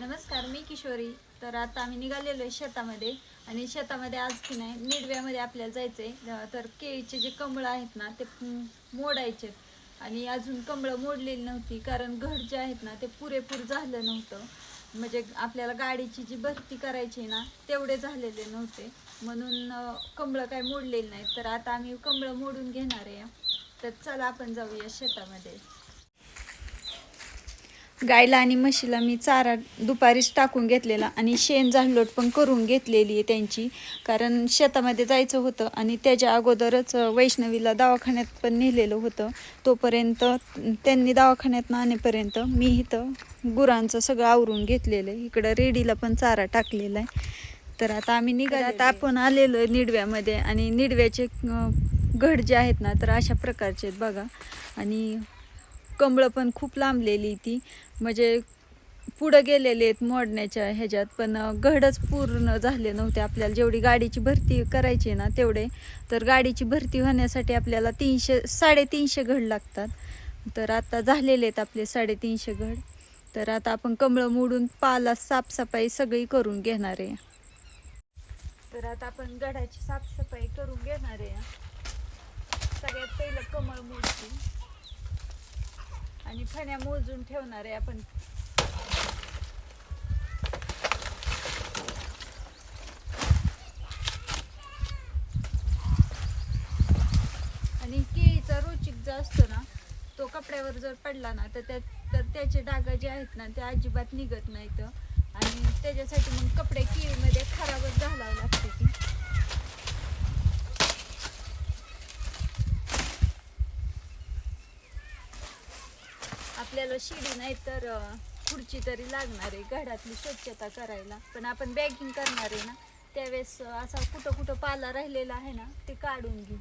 नमस्कार मी किशोरी. तर आता आम्ही निघालेलो आहे शेतामध्ये आणि शेतामध्ये आज की नाही निडव्यामध्ये आपल्याला जायचं आहे तर केळीचे जे कमळं आहेत ना ते मोडायचे आणि अजून कमळं मोडलेली नव्हती कारण घर जे आहेत ना ते पुरेपूर झालं नव्हतं. म्हणजे आपल्याला गाडीची जी भरती करायची आहे ना तेवढे झालेले नव्हते. म्हणून कमळं काय मोडलेली नाहीत. तर आता आम्ही कमळं मोडून घेणार आहे. तर चला आपण जाऊया शेतामध्ये. गायला आणि म्हशीला मी चारा दुपारीच टाकून घेतलेला आणि शेण झाडलोट पण करून घेतलेली आहे त्यांची. कारण शेतामध्ये जायचं होतं आणि त्याच्या अगोदरच वैष्णवीला दवाखान्यात पण नेलेलं होतं. तोपर्यंत त्यांनी दवाखान्यात आणेपर्यंत मी इथं गुरांचं सगळं आवरून घेतलेलं आहे. इकडं रेडीला पण चारा टाकलेला आहे. तर आता आम्ही निघाले आता आपण आलेलो आहे निडव्यामध्ये आणि निडव्याचे घड जे आहेत ना तर अशा प्रकारचे आहेत बघा. आणि कमळं पण खूप लांबलेली ती. म्हणजे पुढं गेलेले आहेत मोडण्याच्या ह्याच्यात पण गडच घडच पूर्ण झाले नव्हते. आपल्याला जेवढी गाडीची भरती करायची आहे ना तेवढे तर गाडीची भरती होण्यासाठी आपल्याला तीनशे साडेतीनशे घड लागतात. तर आता झालेले आहेत आपले साडेतीनशे घड. तर आता आपण कमळं मोडून पाला साफसफाई सगळी करून घेणार आहे. तर आता आपण गडाची साफसफाई करून घेणार आहे. सगळ्यात पहिलं कमळ मोडची आणि फण्या मोजून ठेवणार आहे आपण. आणि केळीचा रोचिक जो असतो ना तो कपड्यावर जर पडला ना तर त्या तर त्याचे डाग जे आहेत ना ते अजिबात निघत नाहीत. आणि त्याच्यासाठी मग कपडे केळीमध्ये खराबच घालावं लागते ती आपल्याला शिडी नाही तर खुर्ची तरी लागणार आहे घरातली स्वच्छता करायला. पण आपण बॅगिंग करणार आहे ना त्यावेळेस असा कुठं कुठं पाला राहिलेला आहे ना ते काढून घेऊ.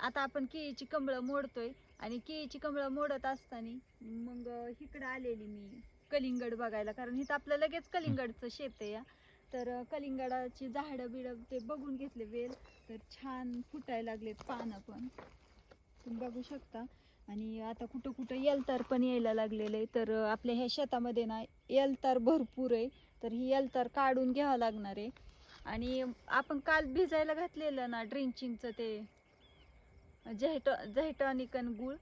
आता आपण केळीची कमळं मोडतोय आणि केळीची कमळं मोडत असताना मग इकडं आलेली मी कलिंगड बघायला. कारण इथं आपलं लगेच कलिंगडचं शेत आहे या. तर कलिंगडाची झाडं बिडं ते बघून घेतले वेल. तर छान फुटायला लागलेत पानं पण. तुम्ही बघू शकता. आणि आता कुठं कुठं येलतार पण यायला लागलेलं आहे. तर आपल्या ह्या शेतामध्ये ना येलतार भरपूर आहे. तर ही एलतार काढून घ्यावं लागणार आहे. आणि आपण काल भिजायला घातलेलं ना ड्रिंचिंगचं ते झेट झेटॉनिक आणि गुळ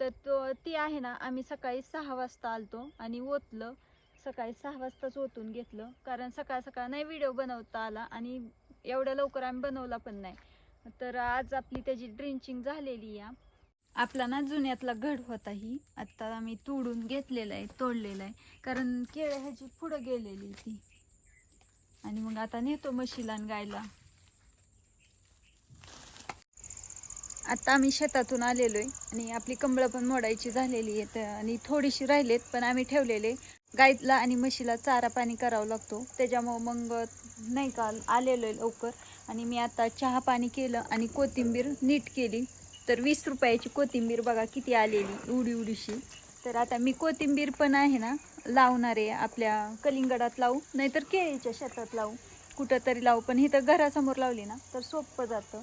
तर तो ती आहे ना आम्ही सकाळी सहा वाजता आलतो आणि ओतलं. सकाळी सहा वाजताच ओतून घेतलं. कारण सकाळ सकाळ नाही व्हिडिओ बनवता आला आणि एवढ्या लवकर आम्ही बनवला पण नाही. तर आज आपली त्याची ड्रिंचिंग झालेली या आपला ना जुन्यातला घड होता ही आता आम्ही तोडून घेतलेला आहे तोडलेला आहे. कारण केळं ह्याची पुढं गेलेली ती आणि मग आता नेतो म्हशीला आणि गायला. आता आम्ही शेतातून आलेलो आहे आणि आपली कंबळं पण मोडायची झालेली आहेत आणि थोडीशी राहिलेत पण आम्ही ठेवलेले. गाईला आणि म्हशीला चारा पाणी करावं लागतो. त्याच्यामुळं मग नाही का आलेलो आहे लवकर. आणि मी आता चहा पाणी केलं आणि कोथिंबीर नीट केली. तर वीस रुपयाची कोथिंबीर बघा किती आलेली उडी उडीशी. तर आता मी कोथिंबीर पण आहे ना लावणार आहे आपल्या कलिंगडात लावू. नाहीतर केळीच्या शेतात लावू. कुठं तरी लावू. पण इथं घरासमोर लावली ना तर सोपं जातं.